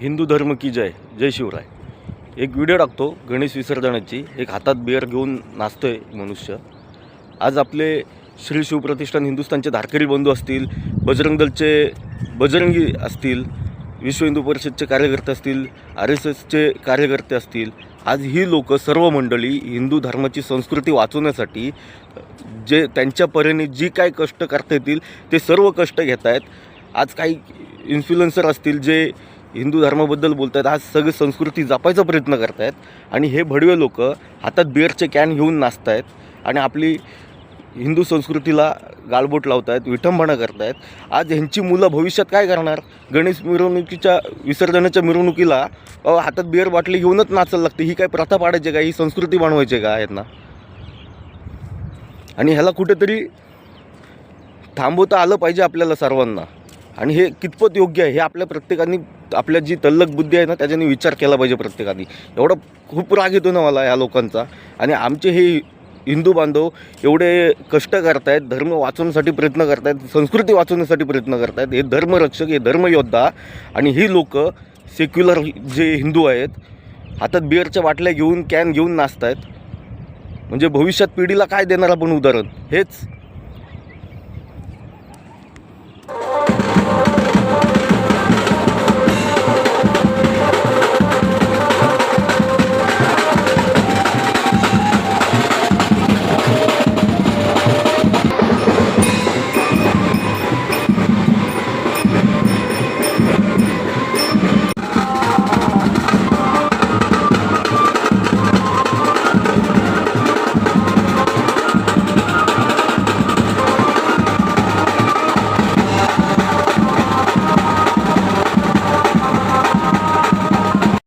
हिंदू धर्म की जय जय शिवराय. एक व्हिडिओ टाकतो गणेश विसर्जनाची. एक हातात बिअर घेऊन नाचतोय मनुष्य. आज आपले श्री शिवप्रतिष्ठान हिंदुस्थानचे धारकरी बंधू असतील बजरंग दलचे बजरंगी असतील विश्व हिंदू परिषदचे कार्यकर्ते असतील आर एस एसचे कार्यकर्ते असतील आज ही लोक सर्व मंडळी हिंदू धर्माची संस्कृती वाचवण्यासाठी जे त्यांच्या परीने जी काय कष्ट करता येतील ते सर्व कष्ट घेत आहेत आज काही इन्फ्लुएन्सर असतील जे हिंदू धर्माबद्दल बोलत आहेत आज सगळी संस्कृती जपायचा प्रयत्न करत आहेत आणि हे भडवे लोक हातात बिअरचे कॅन घेऊन नाचत आहेत आणि आपली हिंदू संस्कृतीला गालबोट लावत आहेत विठंबना करत आहेत आज ह्यांची मुलं भविष्यात काय करणार? गणेश मिरवणुकीच्या विसर्जनाच्या मिरवणुकीला हातात बिअर बाटली घेऊनच नाचायला लागते. ही काय प्रथा पाडायची का? ही संस्कृती बनवायची का यांना? आणि ह्याला कुठेतरी थांबवता आलं पाहिजे आपल्याला सर्वांना. आणि हे कितपत योग्य आहे हे आपल्या प्रत्येकाने आपल्या जी तल्लक बुद्धी आहे ना त्याच्याने विचार केला पाहिजे प्रत्येकाने. एवढा खूप राग येतो ना मला या लोकांचा. आणि आमचे हे हिंदू बांधव एवढे कष्ट करतायत धर्म वाचवण्यासाठी प्रयत्न करतायत संस्कृती वाचवण्यासाठी प्रयत्न करतायत. हे धर्मरक्षक हे धर्मयोद्धा आणि ही लोक सेक्युलर जे हिंदू आहेत हातात बिअरच्या बाटल्या घेऊन कॅन घेऊन नाचतायत. म्हणजे भविष्यात पिढीला काय देणार आपण उदाहरण? हेच